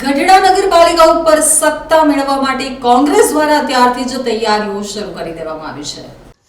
ગઢડા નગરપાલિકા ઉપર સત્તા મેળવવા માટે કોંગ્રેસ દ્વારા ત્યારથી જ તૈયારીઓ શરૂ કરી દેવામાં આવી છે.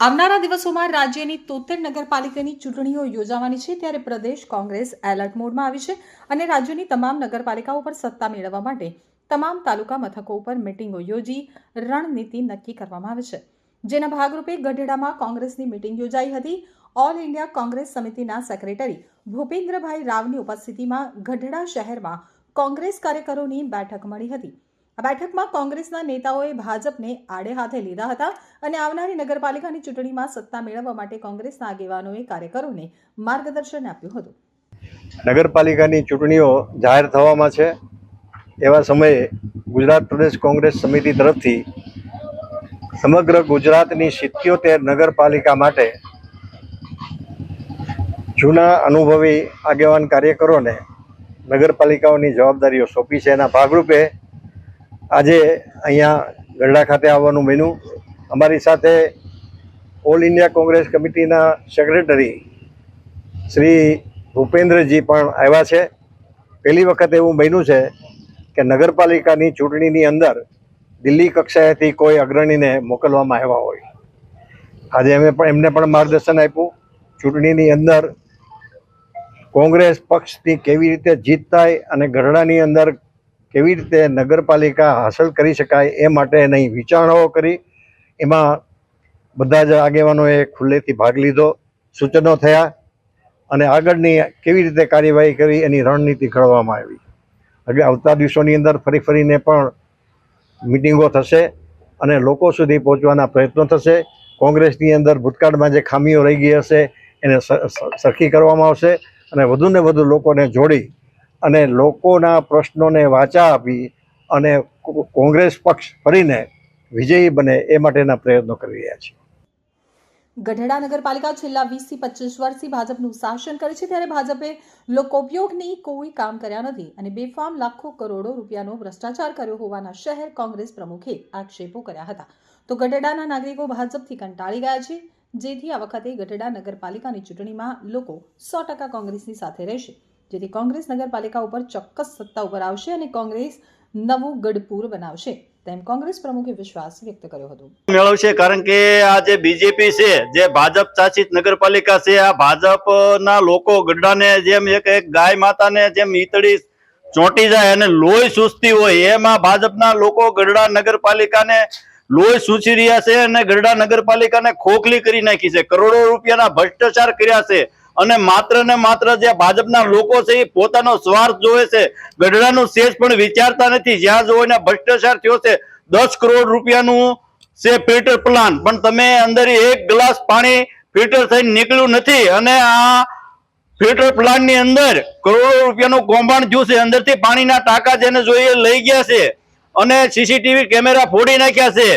આવનારા દિવસોમાં રાજ્યની તોતેર નગરપાલિકાની ચૂંટણીઓ યોજાવાની છે, ત્યારે પ્રદેશ કોંગ્રેસ એલર્ટ મોડમાં આવી છે અને રાજ્યની તમામ નગરપાલિકાઓ પર સત્તા મેળવવા માટે તમામ તાલુકા મથકો ઉપર મિટિંગો યોજી રણનીતિ નક્કી કરવામાં આવે છે. જેના ભાગરૂપે ગઢડામાં કોંગ્રેસની મિટિંગ યોજાઈ હતી. ઓલ ઇન્ડિયા કોંગ્રેસ સમિતિના સેક્રેટરી ભૂપેન્દ્રભાઈ રાવની ઉપસ્થિતિમાં ગઢડા શહેરમાં કોંગ્રેસ કાર્યકરોની બેઠક મળી હતી. આ બેઠકમાં કોંગ્રેસના નેતાઓએ ભાજપને આડે હાથે લીધા હતા અને આવનારી નગરપાલિકાની ચૂંટણીમાં સત્તા મેળવવા માટે કોંગ્રેસના આગેવાનોએ કાર્યકરોને માર્ગદર્શન આપ્યું હતું. નગરપાલિકાની ચૂંટણીઓ જાહેર થવામાં છે. એવા સમયે ગુજરાત પ્રદેશ કોંગ્રેસ સમિતિ તરફથી સમગ્ર ગુજરાતની સિત્યોતેર નગરપાલિકા માટે જૂના અનુભવી આગેવાન કાર્યકરોને નગરપાલિકાઓની જવાબદારીઓ સોંપી છે. એના ભાગરૂપે આજે અહીંયા ગરડા ખાતે આવવાનું બન્યું અમારી સાથે ઓલ ઇન્ડિયા કોંગ્રેસ કમિટીના સેક્રેટરી શ્રી ભૂપેન્દ્રજી પણ આવ્યા છે. પહેલી વખત એવું બન્યું છે કે નગરપાલિકાની ચૂંટણીની અંદર દિલ્હી કક્ષાએથી કોઈ અગ્રણીને મોકલવામાં આવ્યા હોય. આજે અમે પણ એમને પણ માર્ગદર્શન આપ્યું. ચૂંટણીની અંદર કોંગ્રેસ પક્ષથી કેવી રીતે જીત થાય અને ગઢડાની અંદર કેવી રીતે નગરપાલિકા હાંસલ કરી શકાય એ માટે એની વિચારણાઓ કરી. એમાં બધા જ આગેવાનોએ ખુલ્લેથી ભાગ લીધો, સૂચનો થયા અને આગળની કેવી રીતે કાર્યવાહી કરી એની રણનીતિ ઘડવામાં આવી. હવે આવતા દિવસોની અંદર ફરી ફરીને પણ મિટિંગો થશે અને લોકો સુધી પહોંચવાના પ્રયત્નો થશે. કોંગ્રેસની અંદર ભૂતકાળમાં જે ખામીઓ રહી ગઈ હશે એને સરખી કરવામાં આવશે. અને વધુને વધુ લોકોને જોડી અને લોકોના પ્રશ્નોને વાચા આપી અને કોંગ્રેસ પક્ષ ફરીને વિજયી બને એ માટેના પ્રયત્નો કરી રહ્યા છીએ ગઢડા નગરપાલિકા છેલ્લા વીસથી પચીસ વર્ષથી ભાજપનું શાસન કરે છે ત્યારે ભાજપે લોકોપયોગની કોઈ કામ કર્યા નથી અને બેફામ લાખો કરોડો રૂપિયાનો ભ્રષ્ટાચાર કર્યો હોવાના શહેર કોંગ્રેસ પ્રમુખે આક્ષેપો કર્યા હતા. તો ગઢડાના નાગરિકો ભાજપથી કંટાળી ગયા છે. જેથી આ વખતે ગઢડા નગરપાલિકાની ચૂંટણીમાં લોકો સો ટકા કોંગ્રેસની સાથે રહેશે. જેથી કોંગ્રેસ નગરપાલિકા ઉપર ચોક્કસ સત્તા ઉપર આવશે અને કોંગ્રેસ નવું ગઢપુર બનાવશે તેમ કોંગ્રેસ પ્રમુખે વિશ્વાસ વ્યક્ત કર્યો હતો. મેળવશે કારણ કે આ જે બીજેપી છે, જે ભાજપ શાસિત નગરપાલિકા છે, આ ભાજપના લોકો ગઢડાને જેમ એક એક ગાય માતાને જેમ ઈતળી ચોંટી જાય અને લોહી સુસ્તી હોય, એમાં ભાજપના લોકો ગઢડા નગરપાલિકાને લોહી સૂચી રહ્યા છે અને ગરડા નગરપાલિકાને ખોખલી કરી નાખી છે. કરોડો રૂપિયાના ભ્રષ્ટાચાર કર્યા છે અને માત્ર ને માત્ર જે ભાજપના લોકો છે એ પોતાનો સ્વાર્થ જોવે છે. ગઢડાનું શેષ પણ વિચારતા નથી. જ્યાં જોવો ને ભ્રષ્ટાચાર થયો છે. દસ કરોડ રૂપિયાનું છે ફિલ્ટર પ્લાન. પણ તમે અંદર એક ગ્લાસ પાણી ફિલ્ટર થઈને નીકળ્યું નથી અને આ ફિલ્ટર પ્લાન અંદર કરોડો રૂપિયાનું કૌભાંડ થયું છે. અંદરથી પાણીના ટાંકા જેને જોઈએ લઈ ગયા છે. અને સીસીટીવી કેમેરા ફોડી નાખ્યા છે.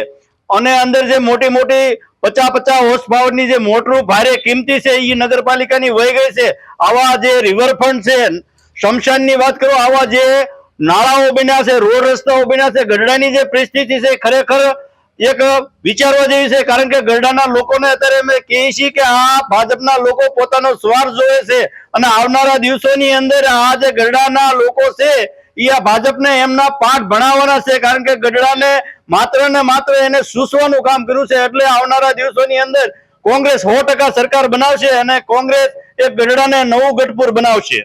અને અંદર જે મોટી મોટી પચાસ પચાસ હોર્સ પાવરની જે મોટરું ભારે કિંમતી છે એ નગરપાલિકાની વહી ગઈ છે. આવા જે રિવરફ્રન્ટ છે, શમશાનની વાત કરો, આવા જે નાળાઓ બન્યા છે, રોડ રસ્તાઓ બન્યા છે, ગઢડાની જે પરિસ્થિતિ છે ખરેખર એક વિચારવા જેવી છે, કારણ કે ગઢડાના લોકોને અત્યારે અમે કહીએ છીએ કે આ ભાજપના લોકો પોતાનો સ્વાર્થ જોવે છે. અને આવનારા દિવસોની અંદર આ જે ગઢડાના લોકો છે એ આ ભાજપને એમના પાઠ ભણાવવાના છે, કારણ કે ગઢડાને માત્ર ને માત્ર એને સૂસવાનું કામ કર્યું છે, એટલે આવનારા દિવસોની અંદર કોંગ્રેસ સો સરકાર બનાવશે અને કોંગ્રેસ એ ગઢડાને નવું ગઢપુર બનાવશે.